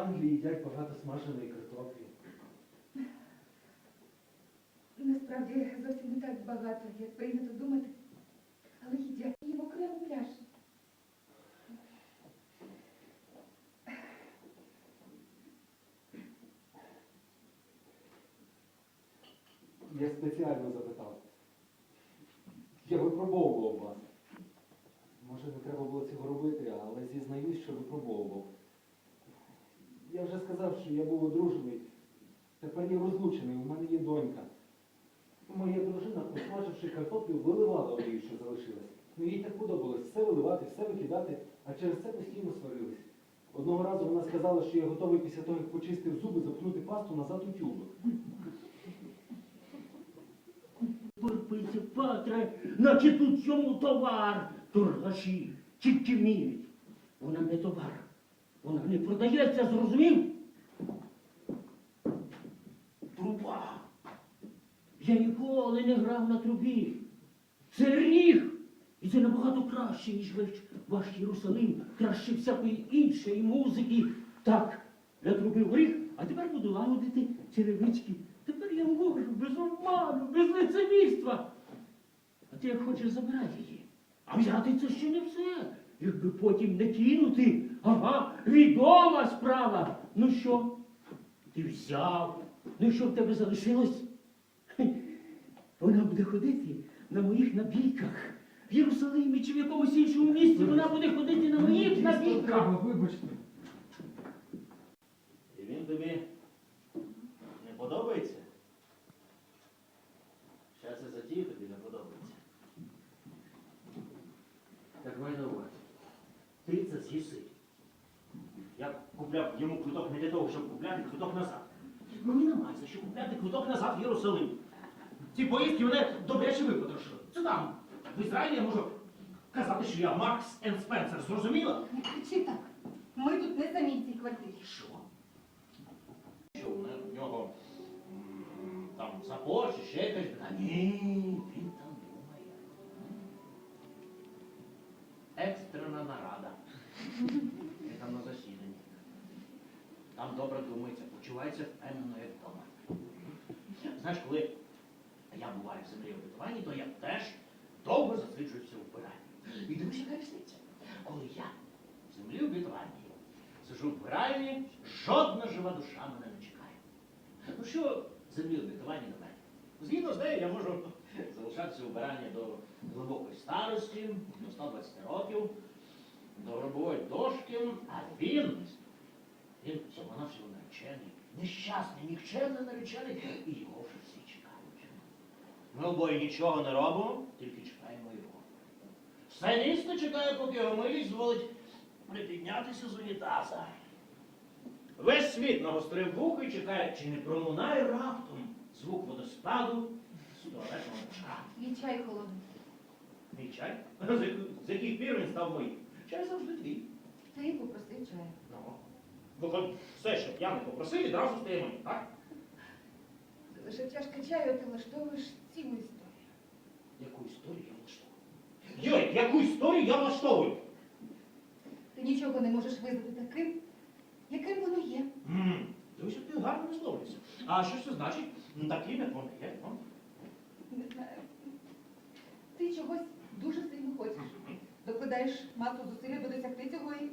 Англії їдять багато смаженої картоплі. Насправді зовсім не так багато, як прийнято думати. Але їдять її в окрему пляші. Я спеціально запитав. Я випробовував вас. Може, не треба було цього робити, але зізнаюсь, що випробовував. Сказав, що я був одружений. Тепер я розлучений, у мене є донька. Моя дружина, посмаживши картоплю, виливала олію, що залишилась. Ну їй так подобалось все виливати, все викидати, а через це постійно сварились. Одного разу вона сказала, що я готовий після того, як почистив зуби, запхнути пасту назад у тюбик. Порпиться, Патре, наче тут цьому товар. Торгаші, тільки вміють. Вона не товар. Вона не продається, зрозумів? Труба. Я ніколи не грав на трубі. Це ріг. І це набагато краще, ніж ваш, Єрусалим, краще всякої іншої музики. Так, для труби горіх, а тепер буду лагодити черевички. Тепер я можу без обману, без лицемірства. А ти як хочеш забирай її. А взяти це ще не все. Якби потім не кинути. Ага, відома справа. Ну що? Ти взяв. Ну і що в тебе залишилось? Вона буде ходити на моїх набійках. В Єрусалимі чи в якомусь іншому місці вона буде ходити на моїх набійках. Вибачте. І він тобі не подобається? Ще це затія тобі не подобається. Так май на увазі. Ти це з'їси. Я купляв йому квиток не для того, щоб купляти квиток назад. Мені немає за що купляти квиток назад в Єрусалим. Ці поїздки мене добряче випотрошили. Це там. В Ізраїлі я можу казати, що я Маркс енд Спенсер. Зрозуміло? Не кричи так. Ми тут не самі в цій квартирі. Що? Що у нього м, там запор чи ще якась? Та ні, він там думає. Екстрена нарада. Він там на засіданні. Там добре думається, почувається впевнено, як вдома. Знаєш, коли я буваю в землі обетовані, то я теж довго засиджуюся у вбиранні. І дивись, яка різниця. Коли я в землі обетовані, сижу в вбиральні, жодна жива душа мене не чекає. Ну що землі обетовані на мене? Згідно з нею я можу залишатися у вбиранні до глибокої старості, до 120 років, до гробової дошки, а він, він всього навсього наречений, нещасний, нікчемний наречений, і його вже всі чекають. Ми обоє нічого не робимо, тільки чекаємо його. Все місто чекає, поки його милість зволить припіднятися з унітаза. Весь світ навострив вухо і чекає, чи не пролунає раптом звук водоспаду з туалетного мішка. Твій чай холодний. Мій чай? З яких- пір він став моїм? Чай завжди твій. Ти попросив чаю. Ну, все, що я не попросив, відразу стає моїм, так? Лише чашка чаю, ти влаштовуєш цілу історію. Яку історію я влаштовую? Йой, яку історію я влаштовую? Ти нічого не можеш визнати таким, яким воно є. Ммм, дивись, як ти гарно висловлюєшся. А що це значить? Таким, як воно є. ну? Не знаю. Ти чогось дуже сильно хочеш. Докладаєш масу зусиль, аби досягти цього і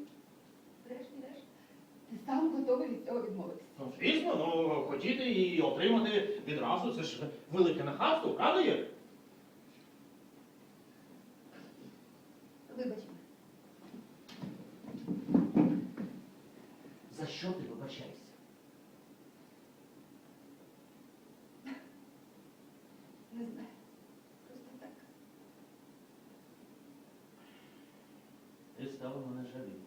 врешті-решт. Ти сам готовий від цього відмовитися. Ну, звісно, ну хотіти і отримати відразу, це ж велике нахабство, правда є? Вибач мене. За що ти вибачаєшся? Не знаю. Просто так. Ти став мене жаліти.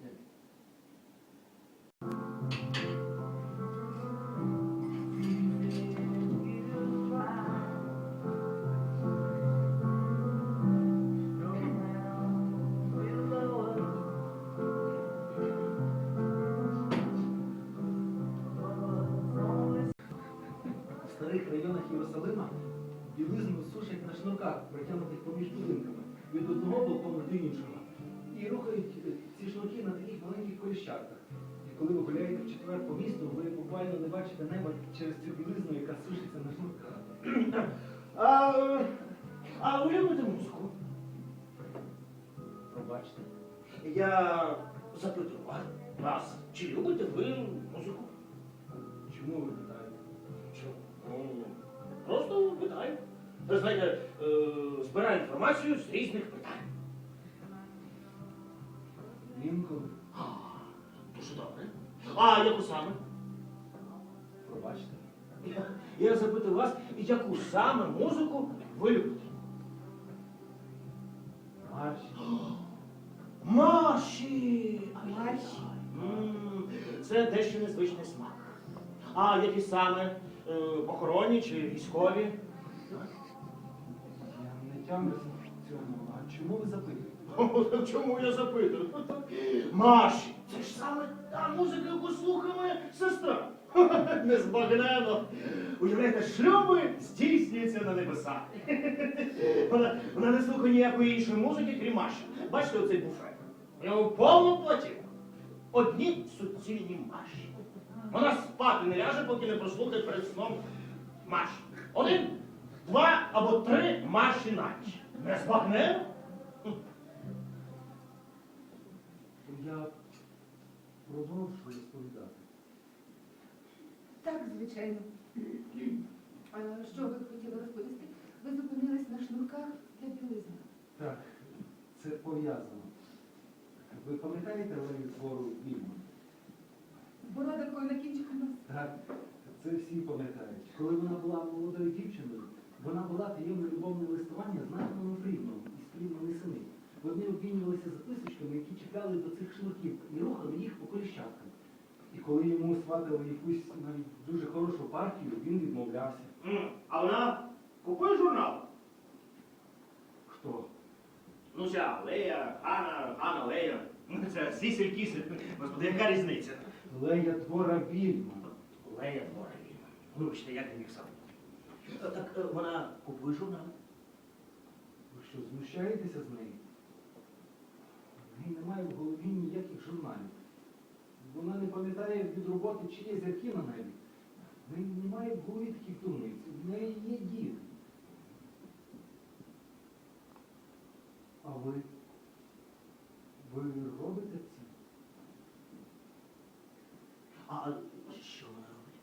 До іншого. І рухають е, ці шнурки на таких маленьких коліщатках. коли ви гуляєте в четвер по місту, ви буквально не бачите неба через цю білизну, яка сушиться на шнурках. А, а ви любите музику? Пробачте. Я запитую вас, чи любите ви музику? Чому ви питаєте? Чому? Просто питаю. Знаєте, е, збираю інформацію з різних питань. Саме музику ви любите? Марші. Марші! Марші. Це дещо незвичний смак. А які саме? Е, Похоронні чи військові? Я не тямлюся в цьому. А чому ви запитуєте? Чому я запитую? Маші, це ж саме та музика, яку слухає моя сестра. Незбагненно. Уявляєте, шлюби здійснюються на небесах. Вона, вона не слухає ніякої іншої музики, крім Маші. Бачите оцей буфет? У ньому повно платів. Одні суцільні Маші. Вона спати не ляже, поки не прослухає перед сном Маші. Один, два або три Маші на ніч. Незбагненно? Я продовжую розповідати. Так, звичайно. Що ви хотіли розповісти? Ви зупинились на шнурках для білизни. Так, це пов'язано. Ви пам'ятаєте твору Вільма? З бородинкою на кінчику носа. Так, це всі пам'ятають. Коли вона була молодою дівчиною, вона була таємне любовне листування з Натаном Фрідманом із Фрідман сини. Вони обмінювалися записочками, які чіпляли до цих шнурків і рухали їх по коліщаткам. І коли йому сватали якусь навіть дуже хорошу партію, він відмовлявся. М, А вона купує журнал? Хто? Ну, ця Лея, Хана, Хана, Лея. Ну, Це сісель кісель. Господи, яка різниця? Лея твора Вільма. Лея двора вільна. Вибачте, як не міг сам. Е, Так е, вона купує журнал. Ви що, знущаєтеся з неї? В неї немає в голові ніяких журналів. Вона не пам'ятає від роботи, чи є зірки на небі. В неї немає в голові таких дурниць. В неї є діти. А ви? Ви робите це? А що вона робить?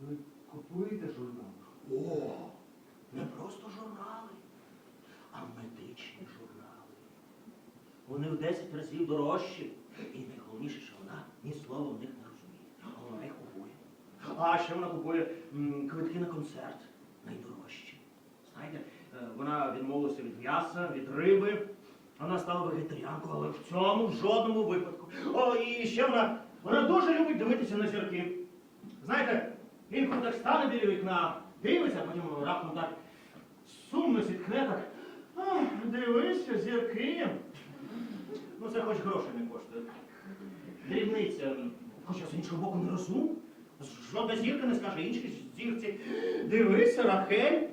Ви купуєте журнал? О, не просто журнали, а медичні журнали. Вони в 10 разів дорожчі. І найголовніше, що вона ні слова в них не розуміє. А вона їх купує. А ще вона купує квитки на концерт найдорожчі. Знаєте, е, вона відмовилася від м'яса, від риби. Вона стала вегетаріанкою, але в цьому в жодному випадку. О, і ще вона, вона дуже любить дивитися на зірки. Знаєте, він так стане біля вікна, дивиться, а потім раптом так сумно зітхне так. «Ах, Дивися, зірки. Ну це хоч грошей не коштує. Дрібниця, хоча з іншого боку не розум. Жодна зірка не скаже іншій зірці. Дивися, Рахель.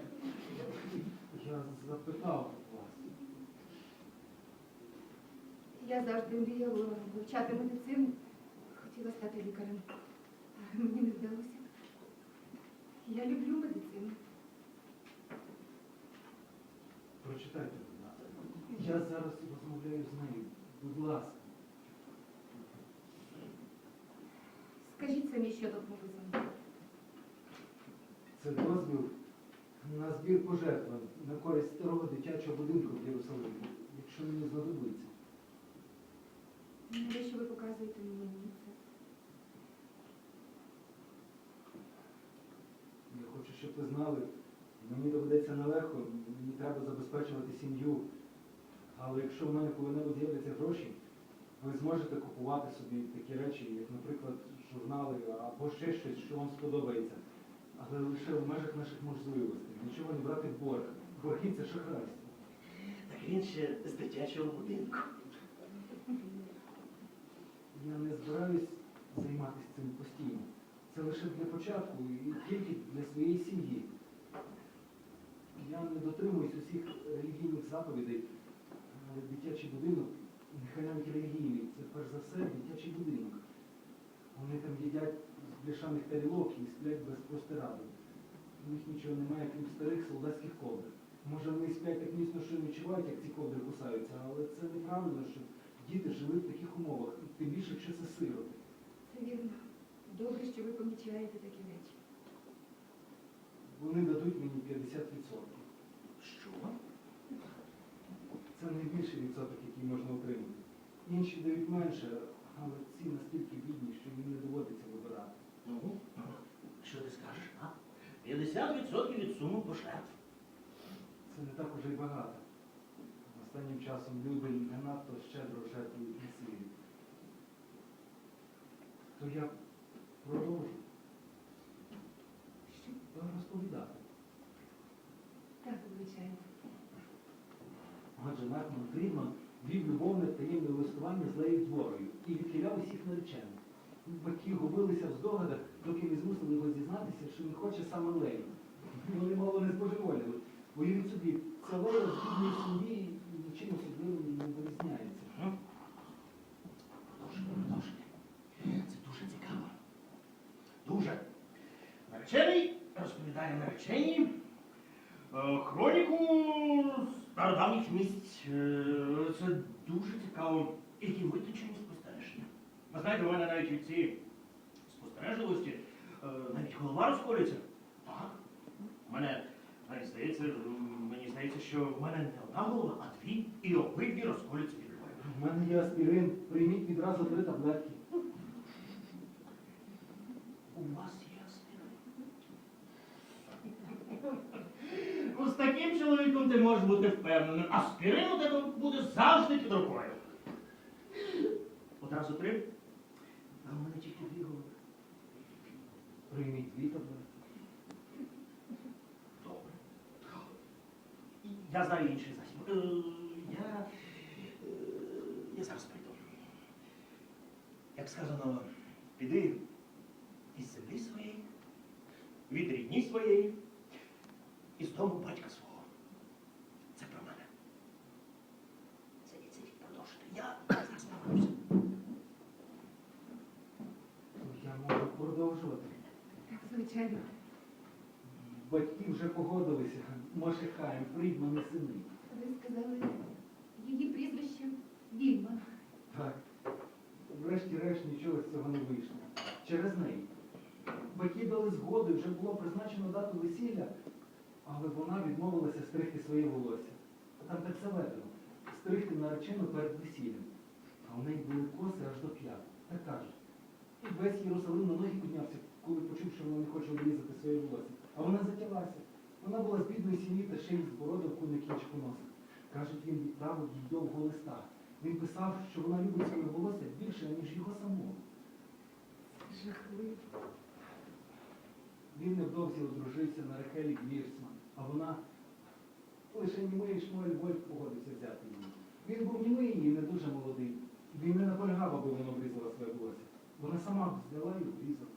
Я запитав вас. Я завжди мріяла вивчати медицину. Хотіла стати лікарем. Але мені не вдалося. Я люблю медицину. Прочитайте, будь ласка. Я зараз розмовляю з нею. Будь ласка. Скажіть самі, що написано. Це дозвіл на збір пожертв на користь старого дитячого будинку в Єрусалимі, якщо мені знадобиться. Навіщо ви показуєте мені це? Я хочу, щоб ви знали, мені доведеться нелегко, мені треба забезпечувати сім'ю. Але якщо в мене коли-небудь з'являться гроші, ви зможете купувати собі такі речі, як, наприклад, журнали або ще щось, що вам сподобається. Але лише в межах наших можливостей. Нічого не брати в борг. Борги це шахрайство. Так він ще з дитячого будинку. Я не збираюсь займатися цим постійно. Це лише для початку і тільки для своєї сім'ї. Я не дотримуюсь усіх релігійних заповідей, дитячий будинок нехай релігійний, це перш за все дитячий будинок. Вони там їдять з бляшаних тарілок і сплять без простираду. У них нічого немає, крім старих солдатських ковдр. Може, вони сплять так міцно, що не відчувають, як ці ковдри кусаються, але це неправильно, щоб діти жили в таких умовах, і тим більше, якщо це сироти. Це вірно. Добре, що ви помічаєте такі речі. Вони дадуть мені 50%. Що? Це найбільший відсоток, який можна отримати. Інші дають менше, але ці настільки бідні, що їм не доводиться вибирати. Ну, що ти скажеш, а? 50% від суми пожертв. Це не так уже й багато. Останнім часом люди не надто щедро жертвують на силі. То я продовжу розповідати. Так, звичайно. Отже, Нахман вів любовне таємне листування з Лею Дворою і відхиляв усіх наречених. Батьки губилися в здогадах, доки не змусили його зізнатися, що не хоче саме Лею. Вони мало не збожеволіли. Уявіть собі, ця Лея з бідної сім'ї нічим особливим не вирізняється. Продовжуй, продовжуй. Це дуже цікаво. Дуже. Наречений розповідає нареченій хроніку місць. Це дуже цікаво. Які виточені спостереження. Ви знаєте, у мене навіть від цієї спостережливості е, навіть голова розколюється. Так. У мене навіть здається, мені здається, що в мене не одна голова, а дві, і обидві розколються від болю. У мене є аспірин, прийміть відразу три таблетки. У вас є аспірин. Ну, з таким чоловіком ти можеш бути впевненим. а Аспірин у тебе буде завжди під рукою. Одразу три. А у мене тільки дві голови. Прийміть дві таблетки. Добре. Я знаю інший засіб. Е, Я, е, я зараз прийду. Як сказано, піди із землі своєї, від рідні своєї, дому батька свого. Це про мене. Це і це продовжити. Я зараз повернуся. Я можу продовжувати. Так, звичайно. Батьки вже погодилися. Моше Хайм, Фрідман і сини. Ви сказали її прізвище Вільман. Так. Врешті-решт нічого з цього не вийшло. Через неї. Батьки дали згоди, вже було призначено дату весілля, але вона відмовилася стригти своє волосся. А Там так заведено. Стригти наречену перед весіллям. А у неї були коси аж до п'ят. Так кажуть. І весь Єрусалим на ноги піднявся, коли почув, що вона не хоче обрізати своє волосся. А вона затялася. Вона була з бідної сім'ї та ще й з бородавку на кінчику носа. Кажуть, він відправив їй довго листа. Він писав, що вона любить своє волосся більше, ніж його самого. Жахливо. Він невдовзі одружився на Рахелі Глірсман, а вона лише німий Шмуель Вольф погодився взяти її. Він був німий і не дуже молодий. Він не наполягав, аби вона обрізала своє волосся. Вона сама взяла і обрізала.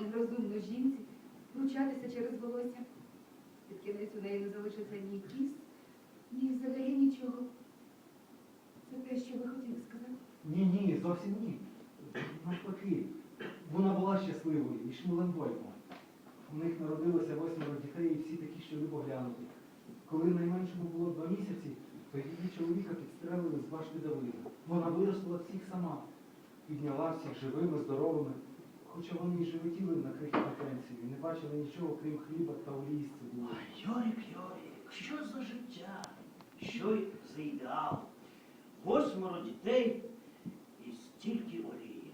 Нерозумно жінці вручатися через волосся. Під кінець у неї не залишиться ні кіс, ні взагалі нічого. Це те, що ви хотіли сказати? Ні, ні, зовсім ні. Навпаки, вона була щасливою і Шмулем Вольфом. У них народилося восьмеро дітей і всі такі, що любо глянути. Коли найменшому було два місяці, то її чоловіка підстрелили з башти Давида. Вона виростила всіх сама, підняла всіх живими, здоровими. Хоча вони й животіли на крихітну пенсію не бачили нічого, крім хліба та цибулею. Ой, Йорик, Йорик, що за життя? Що за ідеал? Восьмеро дітей і стільки олії.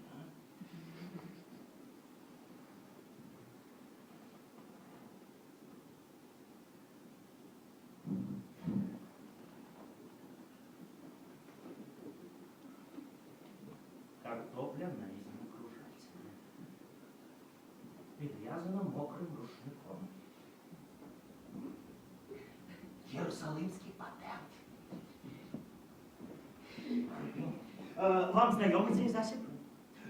а? Картопля нарізана кружальцями. Підв'язана мокрим рушником. Єрусалимський патент. Е, Вам знайомий цей засіб?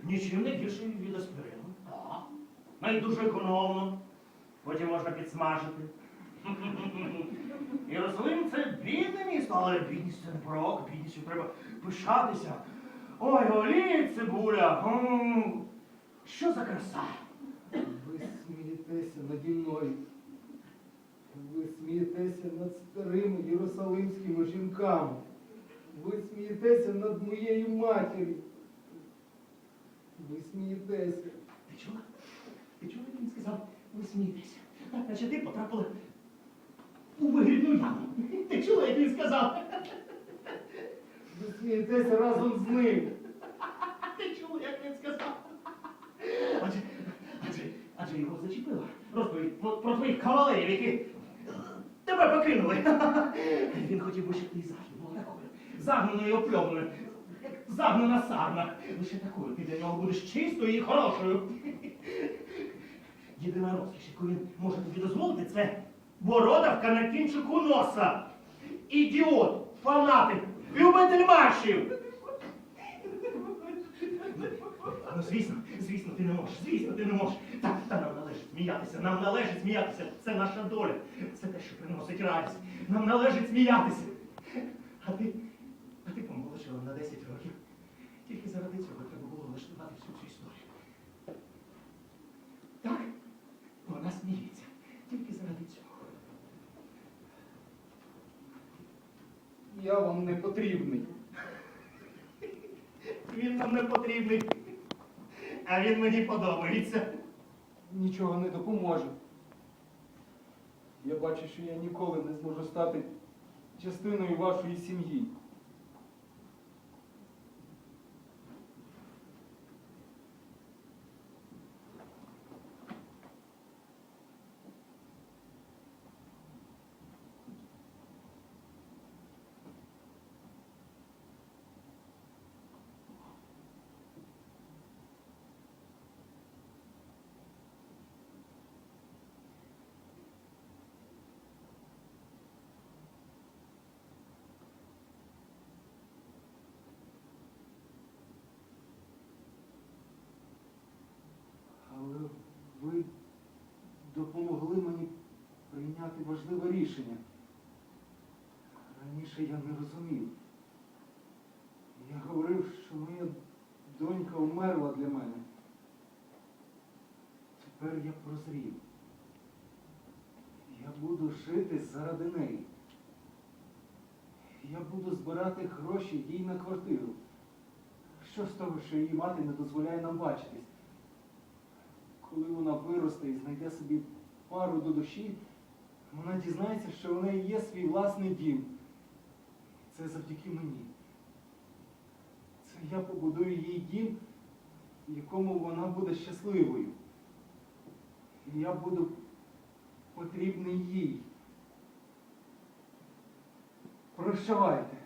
Нічим не гірший від аспірину. Так. Навіть дуже економно. Потім можна підсмажити. Єрусалим це бідне місто, але бідність це не порок, бідністю треба пишатися. Ой, олій, цибуля. м, Що за краса? Ви смієтеся наді мною. Ви смієтеся над старими єрусалимськими жінками. Ви смієтеся над моєю матір'ю. Ви смієтеся. Ти чула? Ти чула, як він сказав, ви смієтеся. Так, наче ти потрапила у вигідну яму. Ти чула, як він сказав? Ви смієтеся разом з ним. Ти чула, як він сказав? Адже, адже, адже його зачепила розповідь про, про твоїх кавалерів, які тебе покинули. Він хотів би, щоб ти завжди була такою, загнаною і опльованою, як загнана сарна. Лише такою ти для нього будеш чистою і хорошою. Єдина розкіш, яку він може тобі дозволити, це бородавка на кінчику носа. Ідіот, фанатик, любитель маршів. Ну, звісно, звісно, ти не можеш, звісно, ти не можеш. Та, та нам належить сміятися, нам належить сміятися. Це наша доля. Це те, що приносить радість. Нам належить сміятися. А ти, а ти помолодшила на 10 років. Тільки заради цього треба було влаштувати всю цю історію. Так, вона сміється. Тільки заради цього. Я вам не потрібний. Він нам не потрібний. А він мені подобається. Нічого не допоможе. Я бачу, що я ніколи не зможу стати частиною вашої сім'ї. Але ви допомогли мені прийняти важливе рішення. Раніше я не розумів. Я говорив, що моя донька умерла для мене. Тепер я прозрів. Я буду жити заради неї. Я буду збирати гроші їй на квартиру. Що з того, що її мати не дозволяє нам бачитись? Коли вона виросте і знайде собі пару до душі, вона дізнається, що в неї є свій власний дім. Це завдяки мені. Це я побудую їй дім, в якому вона буде щасливою. І я буду потрібний їй. Прощавайте.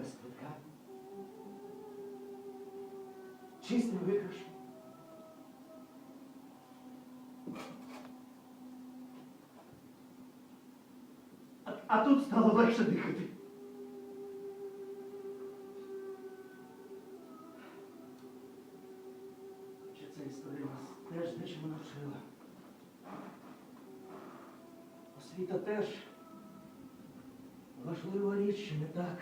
Без квитка. Чистий виграш. А, тут стало легше дихати. Чи ця історія нас теж дечому навчила? Освіта теж важлива річ, не так?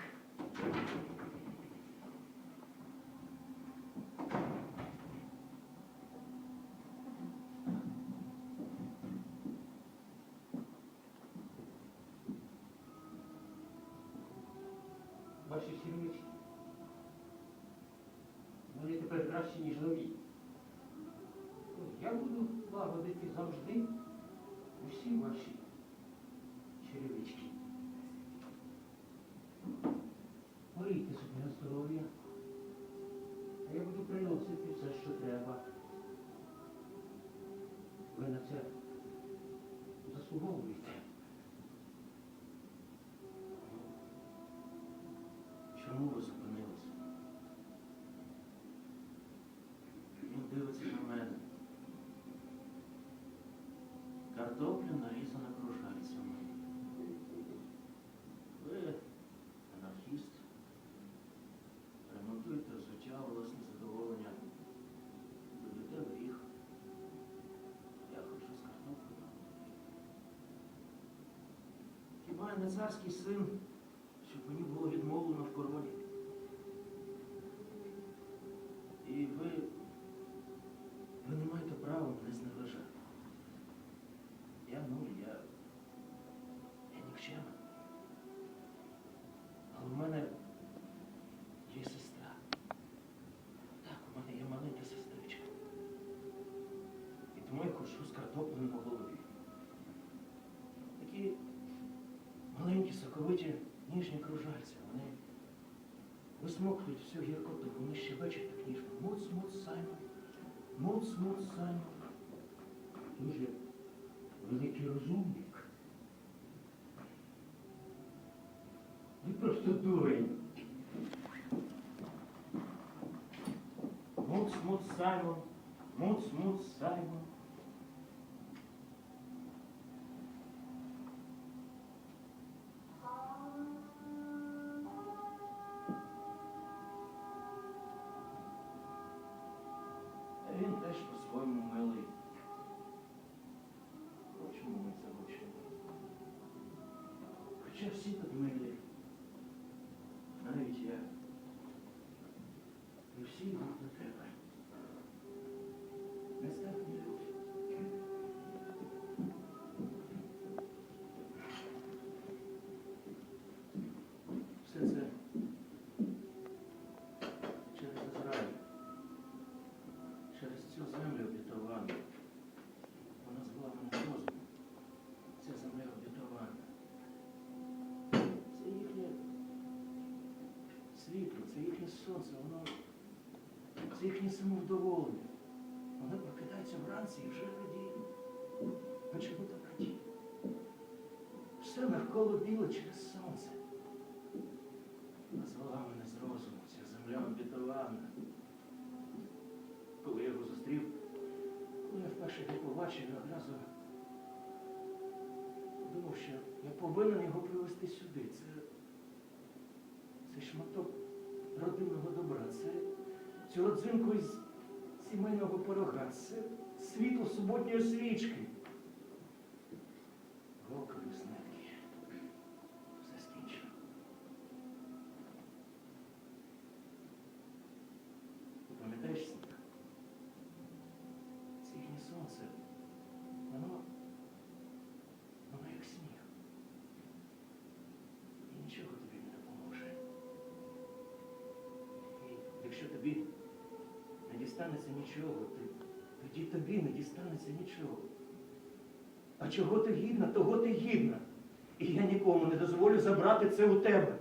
ваші сім'ї. Вони тепер краще, ніж нові. Ну, я буду лагодити завжди усі ваші черевички. Морійте собі на здоров'я, а я буду приносити все, що треба. Ви на це заслуговуєте. Картопля нарізана кружальцями. Ви анархіст. Ремонтуєте взуття власне задоволення. Любите гріх. Я хочу з картоплею. Хіба не царський син, соковиті, ніжні кружальці. Вони висмоктують всю гіркоту, вони щебечуть так ніжно. Муц, муц, Саймон. Муц, муц, Саймон. Дуже великий розумник. Ви просто дурень. Муц, муц, Саймон. Муц, муц, Саймон. Сонце, воно це їхнє самовдоволення. Вони прокидаються вранці і вже радіють. А чому так радіють? Все навколо біле через сонце. Назвала мене з розуму, ця земля обітована. Коли я його зустрів, коли я вперше його побачив, я одразу думав, що я повинен його привезти сюди. Це, це шматок родинного добра. Це цю родзинку із сімейного порога. Це світло суботньої свічки. Рокові знатки. Все скінчено. Ти Пам'ятаєш сніг? Це їхнє сонце. Воно. Воно як сніг. І нічого тобі не допоможе. І якщо тобі не дістанеться нічого, тоді тобі не дістанеться нічого. А чого ти гідна, того ти гідна. І я нікому не дозволю забрати це у тебе.